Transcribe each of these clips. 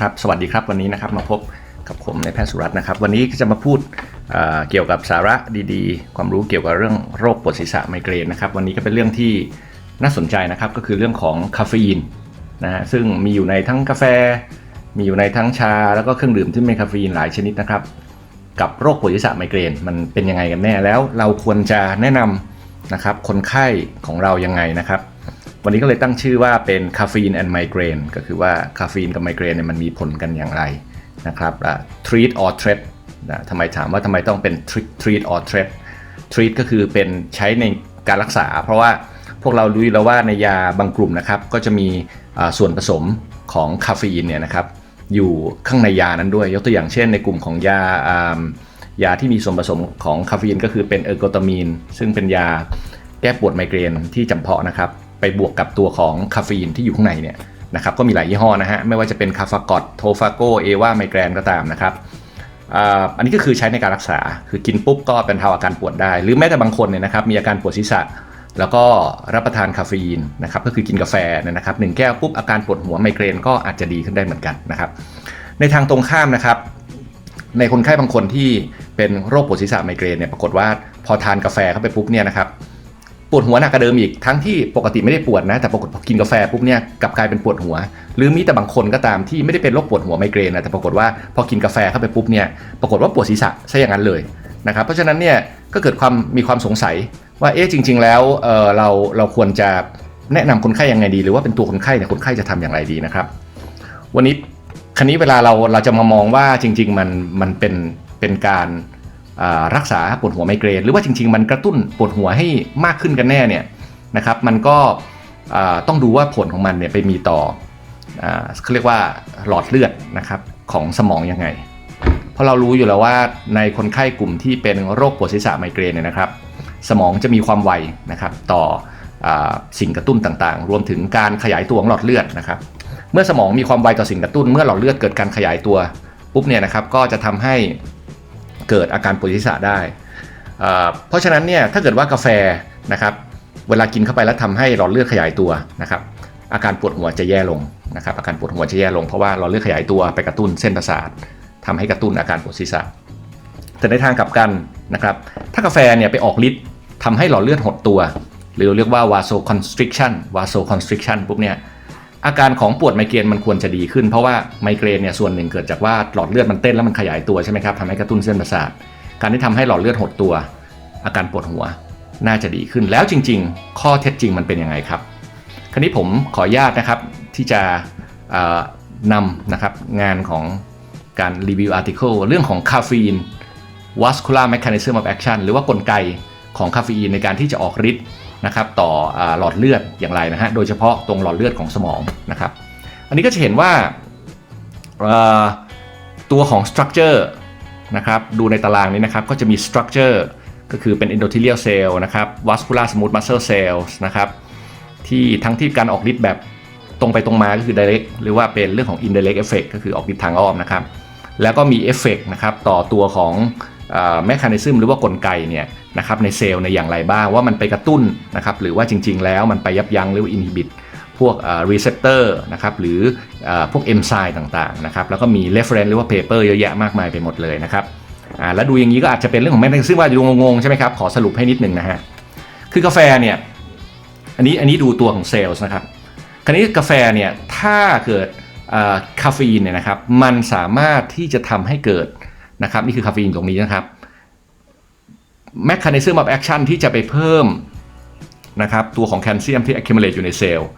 ครับสวัสดีครับวันนี้นะครับมาพบกับผมในแพทย์สุรัตน์นะครับ วันนี้จะมาพูดเเกี่ยวกับสาระดีๆ ความรู้เกี่ยวกับเรื่องโรคปวดศีรษะไมเกรนนะครับ วันนี้ก็เป็นเรื่องที่น่าสนใจนะครับก็คือเรื่องของคาเฟอีนนะฮะซึ่งมีอยู่ในทั้งกาแฟ มีอยู่ในทั้งชา แล้วก็เครื่องดื่มที่มีคาเฟอีนหลายชนิดนะครับ กับโรคปวดศีรษะไมเกรนมันเป็นยังไงกันแน่แล้วเราควรจะแนะนำนะครับคนไข้ของเรายังไงนะครับ วันนี้ก็เลยตั้งชื่อว่าเป็นคาเฟอีนแอนด์ไมเกรนก็คือว่าคาเฟอีนกับไมเกรนเนี่ยมันมีผลกันอย่างไรนะครับ treat or treat นะทำไมถามว่าทำไมต้องเป็น treat treat or treat treat ก็คือเป็นใช้ในการรักษา เพราะว่าพวกเรารู้แล้วว่าในยาบางกลุ่มนะครับ ก็จะมีส่วนผสมของคาเฟอีนเนี่ยนะครับอยู่ข้างในยานั้นด้วย ยกตัวอย่างเช่นในกลุ่มของยาอ่ายาที่มีส่วนผสมของคาเฟอีนก็คือเป็นเออร์โกตามีนซึ่งเป็นยาแก้ปวดไมเกรนที่จำเพาะนะครับ ไปบวกกับตัวของคาเฟอีนที่อยู่ข้างในเนี่ยนะครับก็มีหลายยี่ห้อนะฮะไม่ว่าจะเป็นคาฟากอตโทฟาโกเอวาไมเกรนก็ตามนะครับอันนี้ก็คือใช้ในการรักษา คือกินปุ๊บก็เป็นเทาอาการปวดได้ หรือแม้แต่บางคนเนี่ยนะครับมีอาการปวดศีรษะ แล้วก็รับประทานคาเฟอีนนะครับก็คือกินกาแฟเนี่ยนะครับหนึ่งแก้วปุ๊บอาการปวดหัวไมเกรนก็อาจจะดีขึ้นได้เหมือนกันนะครับในทางตรงข้ามนะครับ ในคนไข้บางคนที่เป็นโรคปวดศีรษะไมเกรนเนี่ยปรากฏว่าพอทานกาแฟเข้าไปปุ๊บเนี่ยนะครับ ปวดหัวหนักกว่าเดิมอีกทั้งที่ปกติไม่ได้ปวดนะแต่ปรากฏพอกินกาแฟปุ๊บเนี่ยกลับกลายเป็นปวดหัว หรือมีแต่บางคนก็ตามที่ไม่ได้เป็นโรคปวดหัวไมเกรนนะแต่ปรากฏว่าพอกินกาแฟเข้าไปปุ๊บเนี่ยปรากฏว่าปวดศีรษะซะอย่างนั้นเลยนะครับเพราะฉะนั้นเนี่ยก็เกิดความมีความสงสัยว่าเอ๊ะจริง ๆ แล้วเเราเราควรจะแนะนำคนไข้ยังไงดี หรือว่าเป็นตัวคนไข้เนี่ยคนไข้จะทำอย่างไรดีนะครับ วันนี้คันนี้เวลาเราเราจะมามองว่าจริง ๆ มันมันเป็นเป็นการ รักษาปวดหัวไมเกรนหรือว่าจริง ๆ มันกระตุ้นปวดหัวให้มากขึ้นกันแน่เนี่ยนะครับมันก็ต้องดูว่าผลของมันเนี่ยไปมีต่อเขาเรียกว่าหลอดเลือดนะครับของสมองยังไง เพราะเรารู้อยู่แล้วว่าในคนไข้กลุ่มที่เป็นโรคปวดศีรษะไมเกรนเนี่ยนะครับ สมองจะมีความไวนะครับต่ออสิ่งกระตุ้นต่างๆ รวมถึงการขยายตัวของหลอดเลือดนะครับ เมื่อสมองมีความไวต่อสิ่งกระตุ้น เมื่อหลอดเลือดเกิดการขยายตัวปุ๊บเนี่ยนะครับก็จะทำให้ เกิดอาการปวดศีรษะได้ เพราะฉะนั้นเนี่ยถ้าเกิดว่ากาแฟนะครับเวลากินเข้าไปแล้วทำให้หลอดเลือดขยายตัวนะครับอาการปวดหัวจะแย่ลงนะครับอาการปวดหัวจะแย่ลงเพราะว่าหลอดเลือดขยายตัวไปกระตุ้นเส้นประสาททำให้กระตุ้นอาการปวดศีรษะ แต่ในทางกลับกันนะครับถ้ากาแฟเนี่ยไปออกฤทธิ์ทำให้หลอดเลือดหดตัว หรือเรียกว่า vasoconstriction vasoconstriction ปุ๊บเนี่ย อาการของปวดไมเกรนมันควรจะดีขึ้น เพราะว่าไมเกรนเนี่ยส่วนหนึ่งเกิดจากว่าหลอดเลือดมันเต้นแล้วมันขยายตัวใช่ไหมครับทำให้กระตุ้นเส้นประสาท การที่ทำให้หลอดเลือดหดตัว อาการปวดหัวน่าจะดีขึ้นแล้วจริง ๆ ข้อเท็จจริงมันเป็นยังไงครับ คราวนี้ผมขออนุญาตนะครับที่จะนำนะครับงานของการรีวิวอาร์ติเคิลเรื่องของคาเฟอีน vascular mechanism of action หรือว่ากลไกของคาเฟอีนในการที่จะออกฤทธิ์ นะครับต่อหลอดเลือดอย่างไรนะฮะโดยเฉพาะตรงหลอดเลือดของสมองนะครับ อันนี้ก็จะเห็นว่าตัวของ structure นะครับดูในตารางนี้นะครับก็จะมี structure ก็คือเป็น endothelial cell นะครับ vascular smooth muscle cells นะครับที่ทั้งที่การออกฤทธิ์แบบตรงไปตรงมาก็คือ direct หรือว่าเป็นเรื่องของ indirect effect ก็คือออกฤทธิ์ทางอ้อมนะครับ แล้วก็มีเอฟเฟกนะครับต่อตัวของแมคานิซึมหรือว่ากลไกเนี่ย นะครับในเซลล์ในอย่างไรบ้างว่ามันไปกระตุ้นนะครับหรือว่าจริง ๆ แล้วมันไปยับยั้งหรือว่าอินฮิบิตพวกรีเซพเตอร์นะครับหรืออพวกเอนไซม์ต่างๆนะครับแล้วก็มีเรฟเฟรนซ์หรือว่าเพเปอร์เยอะแยะมากมายไปหมดเลยนะครับอ่าแล้วดูอย่างนี้ก็อาจจะเป็นเรื่องของแมคานิซึมว่าดูงงๆใช่ไหมครับขอสรุปให้นิดหนึ่งนะฮะคือกาแฟเนี่ยอันนี้อันนี้ดูตัวของเซลล์นะครับคราวนี้กาแฟเนี่ยถ้าเกิดคาเฟอีนเนี่ยนะครับมันสามารถที่จะทำให้เกิดนะครับนี่คือคาเฟอีนตรงนี้นะครับ mechanism of action ที่จะไปเพิ่มนะครับตัวของแคลเซียมที่ accumulate อยู่ในเซลล์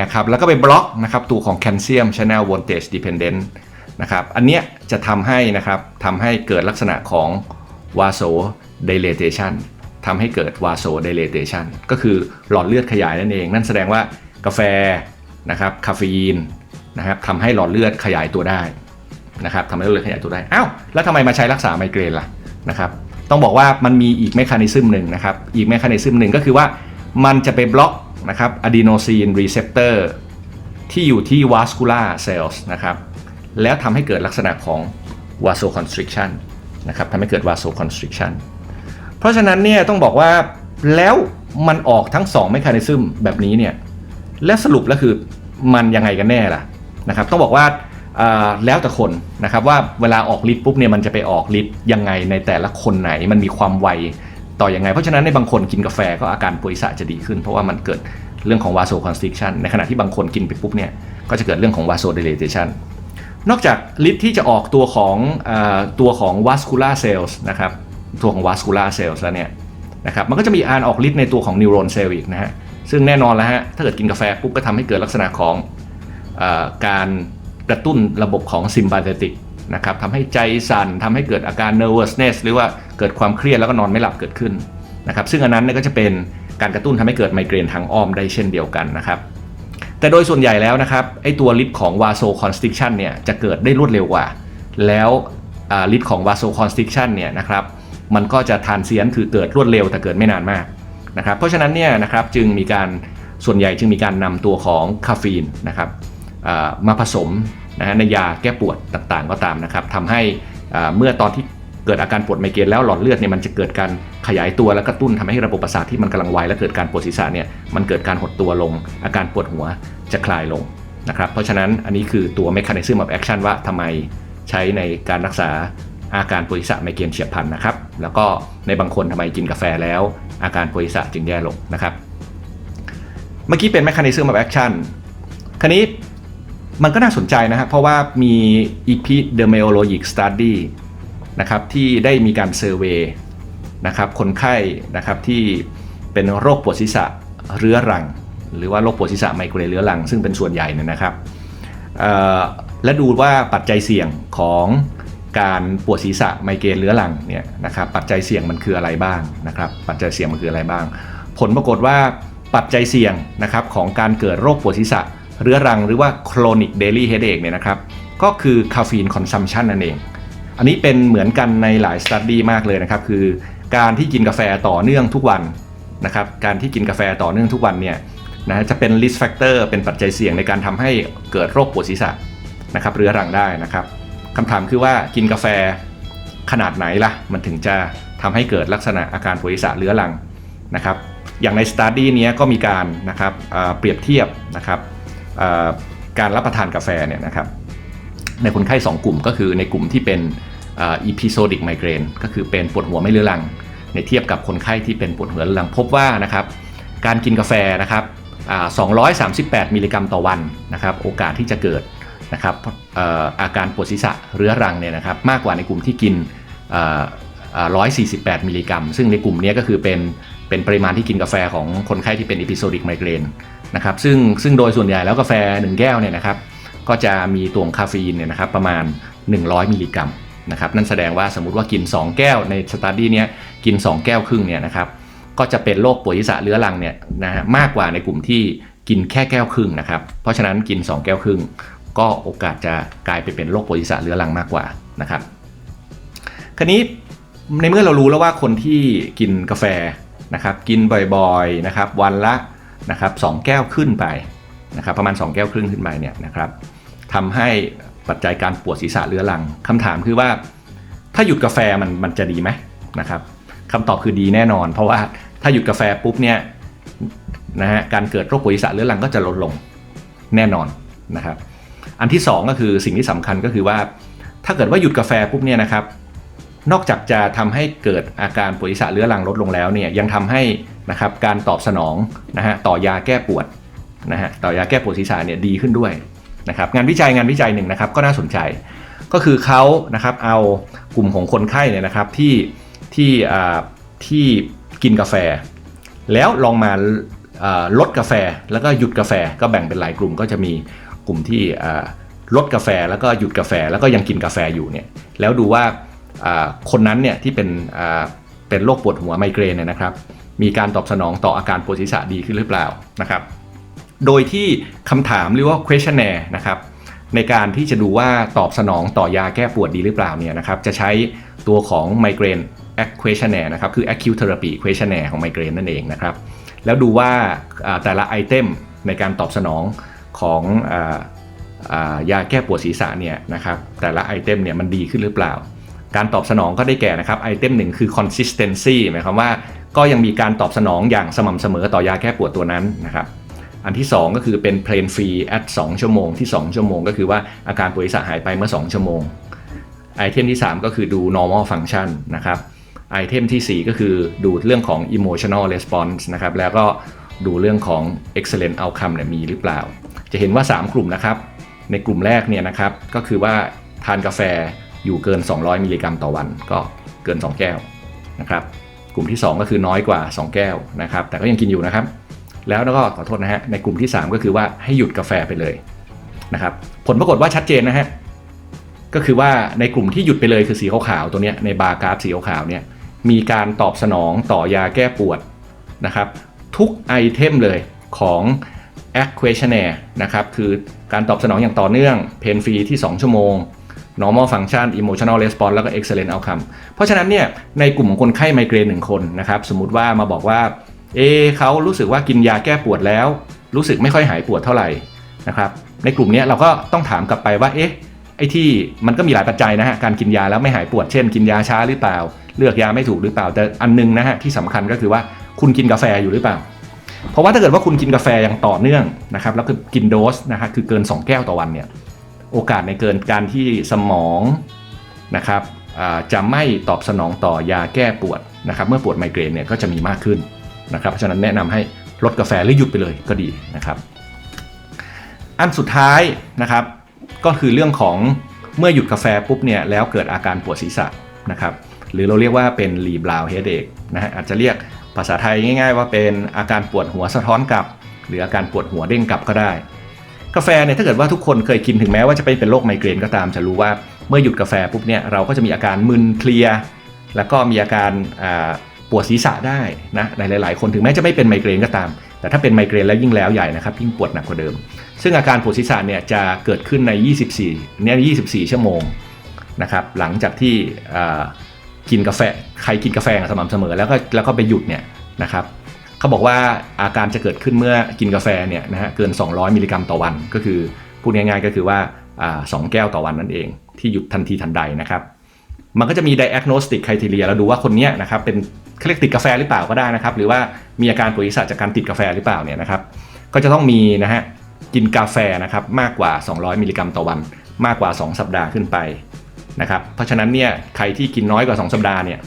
นะครับแล้วก็ไปบล็อกนะครับตัวของแคลเซียม channel voltage dependent นะครับอันเนี้ยจะทำให้นะครับทำให้เกิดลักษณะของ vasodilatation ทำให้เกิด vasodilatation ก็คือหลอดเลือดขยายนั่นเอง นั่นแสดงว่ากาแฟนะครับคาเฟอีนนะครับทำให้หลอดเลือดขยายตัวได้นะครับทำให้หลอดเลือดขยายตัวได้อ้าวแล้วทำไมมาใช้รักษาไมเกรนล่ะนะครับ ต้องบอกว่ามันมีอีกเมคานิซึมหนึ่งนะครับ อีกเมคานิซึมหนึ่งก็คือว่ามันจะไปบล็อกนะครับอะดีโนซีนรีเซพเตอร์ที่อยู่ที่ vascular cells นะครับ แล้วทำให้เกิดลักษณะของ vasoconstriction นะครับทำให้เกิด vasoconstriction เพราะฉะนั้นเนี่ยต้องบอกว่าแล้วมันออกทั้ง2 m e c h a n i s m แบบนี้เนี่ยและสรุปแล้วคือมันยังไงกันแน่ล่ะนะครับ ต้องบอกว่า แล้วแต่คนนะครับว่าเวลาออกฤทธิ์ปุ๊บเนี่ยมันจะไปออกฤทธิ์ยังไงในแต่ละคนไหนมันมีความไวต่อยังไง เพราะฉะนั้นในบางคนกินกาแฟก็อาการปวดศีรษะจะดีขึ้น เพราะว่ามันเกิดเรื่องของ vasoconstriction ในขณะที่บางคนกินไปปุ๊บเนี่ยก็จะเกิดเรื่องของ vasodilatation นอกจากฤทธิ์ที่จะออกตัวของอตัวของ vascular cells นะครับตัวของ vascular cells แล้วเนี่ยนะครับมันก็จะมีการออกฤทธิ์ในตัวของ neuron cell อีกนะฮะซึ่งแน่นอนแล้วฮะถ้าเกิดกินกาแฟปุ๊บก็ทำให้เกิดลักษณะของอการ กระตุ้นระบบของ sympathetic นะครับทำให้ใจสั่นทำให้เกิดอาการ nervousness หรือว่าเกิดความเครียดแล้วก็นอนไม่หลับเกิดขึ้นนะครับซึ่งอันนั้นก็จะเป็นการกระตุ้นทำให้เกิดไมเกรนทางอ้อมได้เช่นเดียวกันนะครับแต่โดยส่วนใหญ่แล้วนะครับไอตัวฤทธิ์ของ vasoconstriction เนี่ยจะเกิดได้รวดเร็วกว่า แล้วอ่าฤทธิ์ของ vasoconstriction เนี่ยนะครับมันก็จะทานเซียนคือเกิดรวดเร็วแต่เกิดไม่นานมากนะครับเพราะฉะนั้นเนี่ยนะครับจึงมีการส่วนใหญ่จึงมีการนำตัวของคาเฟอีนนะครับ มาผสมนะฮะในยาแก้ปวดต่างๆ ก็ตามนะครับทำให้เมื่อตอนที่เกิดอาการปวดไมเกรนแล้วหลอดเลือดเนี่ยมันจะเกิดการขยายตัวและกระตุ้นทำให้ระบบประสาทที่มันกำลังไวและเกิดการปวดศีรษะเนี่ยมันเกิดการหดตัวลง อาการปวดหัวจะคลายลงนะครับเพราะฉะนั้นอันนี้คือตัว mechanism of action ว่าทำไมใช้ในการรักษาอาการปวดศีรษะไมเกรนเฉียบพลันนะครับแล้วก็ในบางคนทำไมกินกาแฟแล้ว อาการปวดศีรษะจึงแย่ลงนะครับ เมื่อกี้เป็น mechanism of action คราวนี้ มันก็น่าสนใจนะครับเพราะว่ามี epidemiologic study นะครับที่ได้มีการเซอร์เวยนะครับคนไข้นะครับที่เป็นโรคปวดศีรษะเรื้อรัง หรือว่าโรคปวดศีรษะไมเกรนเรื้อรัง ซึ่งเป็นส่วนใหญ่เนี่ยนะครับและดูว่าปัจจัยเสี่ยงของการปวดศีรษะไมเกรนเรื้อรังเนี่ยนะครับปัจจัยเสี่ยงมันคืออะไรบ้างนะครับปัจจัยเสี่ยงมันคืออะไรบ้าง ผลปรากฏว่าปัจจัยเสี่ยงนะครับของการเกิดโรคปวดศีรษะ เรื้อรังหรือว่า chronic daily headache เนี่ยนะครับ ก็คือคาเฟอีน consumption นั่นเอง อันนี้เป็นเหมือนกันในหลายสตัดดี้มากเลยนะครับ คือการที่กินกาแฟต่อเนื่องทุกวันนะครับ การที่กินกาแฟต่อเนื่องทุกวันเนี่ยนะจะเป็น risk factor เป็นปัจจัยเสี่ยงในการทำให้เกิดโรคปวดศีรษะนะครับเรื้อรังได้นะครับคำถามคือว่ากินกาแฟขนาดไหนล่ะ มันถึงจะทำให้เกิดลักษณะอาการปวดศีรษะเรื้อรังนะครับ อย่างในสตัดดี้นี้ก็มีการนะครับเปรียบเทียบนะครับ การรับประทานกาแฟเนี่ยนะครับในคนไข้ 2 กลุ่มก็คือในกลุ่มที่เป็นอ่า episodic migraine ก็คือเป็นปวดหัวไม่เรื้อรัง ในเทียบกับคนไข้ที่เป็นปวดหัวเรื้อรังพบว่านะครับการกินกาแฟนะครับ238 มิลลิกรัมต่อวันนะครับโอกาสที่จะเกิดนะครับอาการปวดศีรษะเรื้อรังเนี่ยนะครับมากกว่าในกลุ่มที่กิน 148 มิลลิกรัม ซึ่งในกลุ่มนี้ก็คือเป็นเป็นปริมาณที่กินกาแฟของคนไข้ที่เป็น episodic migraine น นะครับซึ่งซึ่งโดยส่วนใหญ่แล้วกาแฟ 1 แก้วเนี่ยนะครับก็จะมีตัวของคาเฟอีนเนี่ยนะครับประมาณ 100 มิลลิกรัมนะครับนั่นแสดงว่าสมมติว่ากิน 2 แก้วในสตาร์ดี้เนี้ยกิน 2 แก้วครึ่งเนี่ยนะครับก็จะเป็นโรคปวดศีรษะเรื้อรังเนี่ยนะฮะมากกว่าในกลุ่มที่กินแค่แก้วครึ่งนะครับเพราะฉะนั้นกิน 2 แก้วครึ่ง ก็โอกาสจะกลายไปเป็นโรคปวดศีรษะเรื้อรังมากกว่านะครับคราวนี้ในเมื่อเรารู้แล้วว่าคนที่กินกาแฟนะครับกินบ่อยๆนะครับวันละ นะครับสองแก้วขึ้นไปนะครับประมาณ 2 แก้วครึ่งขึ้นไปเนี่ยนะครับทำให้ปัจจัยการปวดศีรษะเรื้อรังคำถามคือว่า ถ้าหยุดกาแฟมันมันจะดีไหมนะครับคำตอบคือดีแน่นอน เพราะว่าถ้าหยุดกาแฟปุ๊บเนี่ยนะฮะการเกิดโรคปวดศีรษะเรื้อรังก็จะลดลงแน่นอนนะครับ อันที่ 2 ก็คือสิ่งที่สำคัญก็คือว่า ถ้าเกิดว่าหยุดกาแฟปุ๊บเนี่ยนะครับ นอกจากจะทำให้เกิดอาการปวดศีรษะเรื้อรังลดลงแล้วเนี่ยยังทำให้ นะครับการตอบสนองนะฮะต่อยาแก้ปวดนะฮะต่อยาแก้ปวดศีรษะเนี่ยดีขึ้นด้วยนะครับงานวิจัยงานวิจัยหนึ่งนะครับก็น่าสนใจ ก็คือเขานะครับเอากลุ่มของคนไข้เนี่ยนะครับที่ที่อ่าที่กินกาแฟ แล้วลองมาลดกาแฟแล้วก็หยุดกาแฟก็แบ่งเป็นหลายกลุ่มก็จะมีกลุ่มที่ลดกาแฟแล้วก็หยุดกาแฟแล้วก็ยังกินกาแฟอยู่เนี่ยแล้วดูว่าคนนั้นเนี่ยที่เป็นเป็นโรคปวดหัวไมเกรนเนี่ยนะครับ มีการตอบสนองต่ออาการปวดศีรษะดีขึ้นหรือเปล่านะครับ โดยที่คำถามหรือว่า questionnaire นะครับในการที่จะดูว่าตอบสนองต่อยาแก้ปวดดีหรือเปล่าเนี่ยนะครับจะใช้ตัวของ migraine questionnaire นะครับคือ acute therapy questionnaire ของ migraine นั่นเองนะครับแล้วดูว่าแต่ละไอเทมในการตอบสนองของออยาแก้ปวดศีรษะเนี่ยนะครับแต่ละไอเทมเนี่ยมันดีขึ้นหรือเปล่า การตอบสนองก็ได้แก่นะครับไอเทมหนึ่งคือ consistency หมายความว่า ก็ยังมีการตอบสนองอย่างสม่ำเสมอต่อยาแก้ปวดตัวนั้นนะครับอันที่ 2 ก็คือเป็น plain free at 2ชั่วโมงที่ 2 ชั่วโมง ก็คือว่าอาการปวดศีรษะหายไปเมื่อ 2 ชั่วโมงไอเทมที่ 3 ก็คือดู normal function นะครับไอเทมที่ 4 ก็คือดูเรื่องของ emotional response นะครับแล้วก็ดูเรื่องของ excellent outcome เนี่ยมีหรือเปล่า จะเห็นว่า 3 กลุ่มนะครับ ในกลุ่มแรกเนี่ยนะครับก็คือว่าทานกาแฟอยู่เกิน 200 มิลลิกรัมต่อวันก็เกิน 2 แก้วนะครับ กลุ่มที่ 2 ก็คือน้อยกว่า 2 แก้วนะครับ แต่ก็ยังกินอยู่นะครับ แล้วก็ขอโทษนะฮะในกลุ่มที่ 3 ก็คือว่าให้หยุดกาแฟไปเลยนะครับผลปรากฏว่าชัดเจนนะฮะก็คือว่าในกลุ่มที่หยุดไปเลยคือสีขาวๆตัวเนี้ยในบาร์กราฟสีขาวๆเนี่ยมีการตอบสนองต่อยาแก้ปวดนะครับ ทุกไอเทมเลยของ a q u a t i o n a i r e นะครับคือการตอบสนองอย่างต่อเนื่องเพนฟรีที่ 2 ชั่วโมง normal function emotional response แล้วก็ excellent outcome เพราะฉะนั้นเนี่ยในกลุ่มของคนไข้ไมเกรนหนึ่งคนนะครับสมมติว่ามาบอกว่าเอเขารู้สึกว่ากินยาแก้ปวดแล้ว รู้สึกไม่ค่อยหายปวดเท่าไหร่นะครับในกลุ่มนี้เราก็ต้องถามกลับไปว่าเอ๊ะไอ้ที่มันก็มีหลายปัจจัยนะฮะการกินยาแล้วไม่หายปวดเช่น กินยาช้าหรือเปล่า เลือกยาไม่ถูกหรือเปล่าแต่อันนึงนะฮะที่สำคัญก็คือว่าคุณกินกาแฟอยู่หรือเปล่า เพราะว่าถ้าเกิดว่าคุณกินกาแฟอย่างต่อเนื่องนะครับแล้วคือกินโดสนะครับคือเกิน 2 แก้วต่อวันเนี่ย โอกาสในเกินการที่สมองนะครับจะไม่ตอบสนองต่อยาแก้ปวดนะครับ เมื่อปวดไมเกรนเนี่ยก็จะมีมากขึ้นนะครับเพราะฉะนั้นแนะนำให้ลดกาแฟหรือหยุดไปเลยก็ดีนะครับ อันสุดท้ายนะครับก็คือเรื่องของเมื่อหยุดกาแฟปุ๊บเนี่ยแล้วเกิดอาการปวดศีรษะนะครับหรือเราเรียกว่าเป็นรีบราวเฮดเอกนะฮะอาจจะเรียกภาษาไทยง่าย ๆ ว่าเป็นอาการปวดหัวสะท้อนกลับ หรืออาการปวดหัวเด้งกลับก็ได้ กาแฟเนี่ยถ้าเกิดว่าทุกคนเคยกินถึงแม้ว่าจะไปเป็นโรคไมเกรนก็ตามจะรู้ว่าเมื่อหยุดกาแฟปุ๊บเนี่ยเราก็จะมีอาการมึนเพลีย แล้วก็มีอาการปวดศีรษะได้นะในหลาย ๆ คนถึงแม้จะไม่เป็นไมเกรนก็ตาม แต่ถ้าเป็นไมเกรนแล้วยิ่งแล้วใหญ่นะครับยิ่งปวดหนักกว่าเดิม ซึ่งอาการปวดศีรษะเนี่ยจะเกิดขึ้นใน 24เนี่ย24 ชั่วโมงนะครับหลังจากที่กินกาแฟใครกินกาแฟสม่ำเสมอแล้วก็แล้วก็ไปหยุดเนี่ยนะครับ เขาบอกว่าอาการจะเกิดขึ้นเมื่อกินกาแฟเนี่ยนะฮะเกิน 200 มิลลิกรัมต่อวัน ก็คือพูดง่ายๆก็คือว่าสองแก้วต่อวันนั่นเอง ที่หยุดทันทีทันใดนะครับมันก็จะมี diagnostic criteria เราดูว่าคนนี้นะครับเป็นเขาเรียกติดกาแฟหรือเปล่าก็ได้นะครับ หรือว่ามีอาการปวดศีรษะจากการติดกาแฟหรือเปล่าเนี่ยนะครับ ก็จะต้องมีนะฮะกินกาแฟนะครับมากกว่า 200 มิลลิกรัมต่อวัน มากกว่า 2 สัปดาห์ขึ้นไปนะครับเพราะฉะนั้นเนี่ยใครที่กินน้อยกว่า 2 สัปดาห์เนี่ย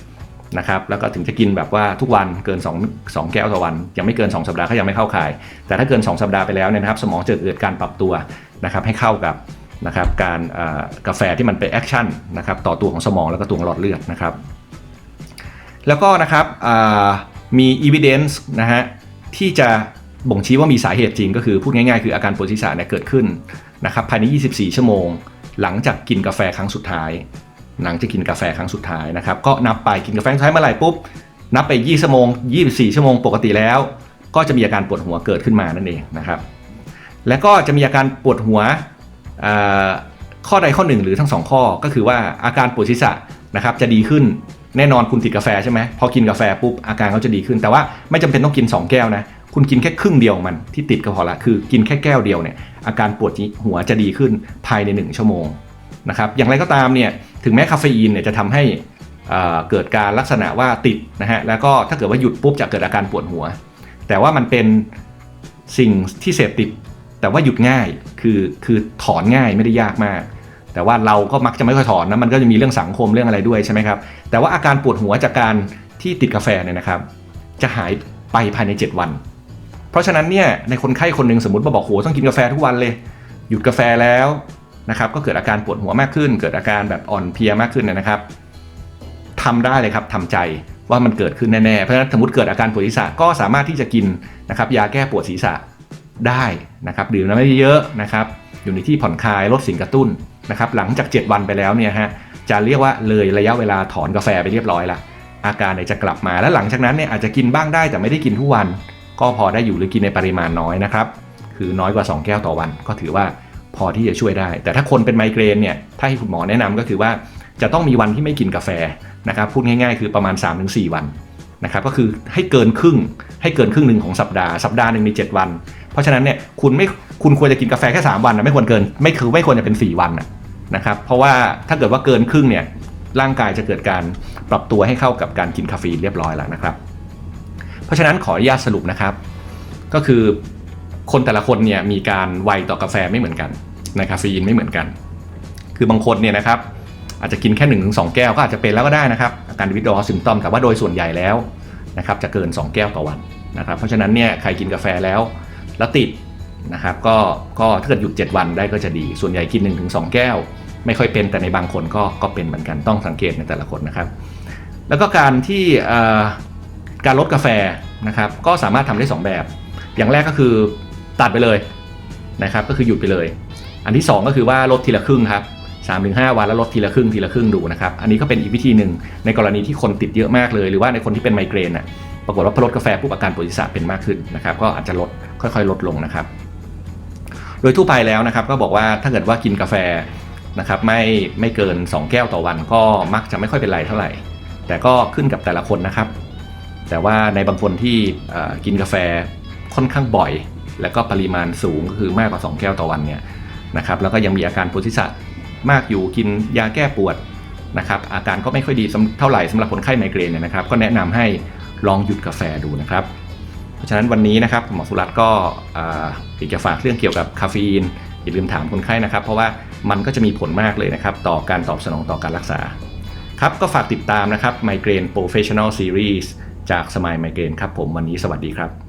นะครับแล้วก็ถึงจะกินแบบว่าทุกวันเกิน 2 2 แก้วต่อวัน ยังไม่เกิน 2 สัปดาห์ก็ยังไม่เข้าข่าย แต่ถ้าเกิน 2 สัปดาห์ไปแล้วเนี่ยนะครับสมองจะเกิดการปรับตัวนะครับให้เข้ากับนะครับการกาแฟที่มันเป็นแอคชั่นนะครับต่อตัวของสมองแล้วก็ตัวของหลอดเลือดนะครับแล้วก็นะครับมี evidence นะฮะที่จะบ่งชี้ว่ามีสาเหตุจริงก็คือพูดง่ายๆ คืออาการปวดศีรษะเนี่ยเกิดขึ้นนะครับภายใน 24 ชั่วโมง หลังจากกินกาแฟครั้งสุดท้าย หลังจากกินกาแฟครั้งสุดท้ายนะครับก็นับไปกินกาแฟครั้งสุดท้ายเมื่อไหร่ปุ๊บนับไป20ชั่วโมง 24 ชั่วโมงปกติแล้ว ก็จะมีอาการปวดหัวเกิดขึ้นมานั่นเองนะครับ แล้วก็จะมีอาการปวดหัวข้อใดข้อหนึ่งหรือทั้งสองข้อก็คือว่าอาการปวดศีรษะนะครับจะดีขึ้นแน่นอนคุณติดกาแฟใช่ไหมพอกินกาแฟปุ๊บอาการเขาจะดีขึ้น แต่ว่าไม่จำเป็นต้องกิน 2 แก้วนะคุณกินแค่ครึ่งเดียวมันที่ติดก็พอละคือกินแค่แก้วเดียวเนี่ยอาการปวดหัวจะดีขึ้นภายใน 1 ชั่วโมงนะครับอย่างไรก็ตามเนี่ย ถึงแม้คาเฟอีนเนี่ยจะทำให้เกิดการลักษณะว่าติดนะฮะแล้วก็ถ้าเกิดว่าหยุดปุ๊บจะเกิดอาการปวดหัว แต่ว่ามันเป็นสิ่งที่เสพติด แต่ว่าหยุดง่ายคือคือถอนง่ายไม่ได้ยากมาก แต่ว่าเราก็มักจะไม่ค่อยถอนนะมันก็จะมีเรื่องสังคมเรื่องอะไรด้วยใช่ไหมครับแต่ว่าอาการปวดหัวจากการที่ติดกาแฟเนี่ยนะครับ จะหายไปภายใน 7 วัน เพราะฉะนั้นเนี่ยในคนไข้คนหนึ่งสมมติมาบอกโหต้องกินกาแฟทุกวันเลย หยุดกาแฟแล้ว นะครับก็เกิดอาการปวดหัวมากขึ้น เกิดอาการแบบอ่อนเพลียมากขึ้นนะครับทำได้เลยครับทำใจว่ามันเกิดขึ้นแน่ๆ เพราะฉะนั้นสมมติเกิดอาการปวดศีรษะก็สามารถที่จะกินนะครับยาแก้ปวดศีรษะได้นะครับดื่มน้ำไม่เยอะนะครับ อยู่ในที่ผ่อนคลายลดสิ่งกระตุ้นนะครับ หลังจาก 7 วันไปแล้วเนี่ยฮะจะเรียกว่าเลยระยะเวลาถอนกาแฟไปเรียบร้อยละอาการเนี่ยจะกลับมาแล้วหลังจากนั้นเนี่ยอาจจะกินบ้างได้แต่ไม่ได้กินทุกวัน ก็พอได้อยู่หรือกินในปริมาณน้อยนะครับ คือน้อยกว่า 2 แก้วต่อวัน ก็ถือว่า พอที่จะช่วยได้ แต่ถ้าคนเป็นไมเกรนเนี่ยถ้าให้คุณหมอแนะนำก็คือว่าจะต้องมีวันที่ไม่กินกาแฟนะครับพูดง่ายๆ คือประมาณ 3-4 วันนะครับก็คือให้เกินครึ่งให้เกินครึ่งหนึ่งของสัปดาห์สัปดาห์หนึ่งมี 7 วัน เพราะฉะนั้นเนี่ยคุณไม่คุณควรจะกินกาแฟแค่ 3 วันนะไม่ควรเกินไม่คือไม่ควรจะเป็น 4 วันนะนะครับเพราะว่าถ้าเกิดว่าเกินครึ่งเนี่ยร่างกายจะเกิดการปรับตัวให้เข้ากับการกินคาเฟอีนเรียบร้อยแล้วนะครับ เพราะฉะนั้นขออนุญาตสรุปนะครับ ก็คือ คนแต่ละคนเนี่ยมีการไวต่อกาแฟไม่เหมือนกันในคาเฟอีนไม่เหมือนกัน คือบางคนเนี่ยนะครับอาจจะกินแค่1นถึงสแก้วก็อาจจะเป็นแล้วก็ได้นะครับอาการวิดอซิมตอมแต่ว่าโดยส่วนใหญ่แล้วนะครับจะเกิน 2 แก้วต่อวันนะครับเพราะฉะนั้นเนี่ยใครกินกาแฟแล้วแล้วติดนะครับก็ก็ถ้าเกิดหยุด 7 วันได้ก็จะดี ส่วนใหญ่กิน 1-2 แก้ว ไม่ค่อยเป็นแต่ในบางคนก็ก็เป็นเหมือนกันต้องสังเกตในแต่ละคนนะครับ แล้วก็การที่การลดกาแฟนะครับก็สามารถทำได้ 2 แบบ อย่างแรกก็คือ ตัดไปเลยนะครับก็คือหยุดไปเลย อันที่ 2 ก็คือว่าลดทีละครึ่งครับสามถึงห้าวันแล้วลดทีละครึ่งทีละครึ่งดูนะครับ อันนี้ก็เป็นอีกวิธีหนึ่งในกรณีที่คนติดเยอะมากเลย หรือว่าในคนที่เป็นไมเกรนน่ะปรากฏว่าพอลดกาแฟปุ๊บอาการปวดศีรษะเป็นมากขึ้นนะครับก็อาจจะลดค่อยๆ ลดลงนะครับ โดยทั่วไปแล้วนะครับก็บอกว่าถ้าเกิดว่ากินกาแฟนะครับไม่ไม่เกิน 2 แก้วต่อวันก็มักจะไม่ค่อยเป็นไรเท่าไหร่ แต่ก็ขึ้นกับแต่ละคนนะครับ แต่ว่าในบางคนที่กินกาแฟค่อนข้างบ่อย แล้วก็ปริมาณสูงก็คือมากกว่า 2 แก้วต่อวันเนี่ยนะครับแล้วก็ยังมีอาการปวดศีรษะมากอยู่กินยาแก้ปวดนะครับอาการก็ไม่ค่อยดีเท่าไหร่สำหรับคนไข้ไมเกรนเนี่ยนะครับ ก็แนะนำให้ลองหยุดกาแฟดูนะครับ เพราะฉะนั้นวันนี้นะครับหมอสุรัตน์ก็อยากจะฝากเรื่องเกี่ยวกับคาเฟอีนอย่าลืมถามคนไข้นะครับ เพราะว่ามันก็จะมีผลมากเลยนะครับ ต่อการตอบสนองต่อการรักษา ครับก็ฝากติดตามนะครับ Migraine Professional Series จากสมายไมเกรนครับผมวันนี้สวัสดีครับ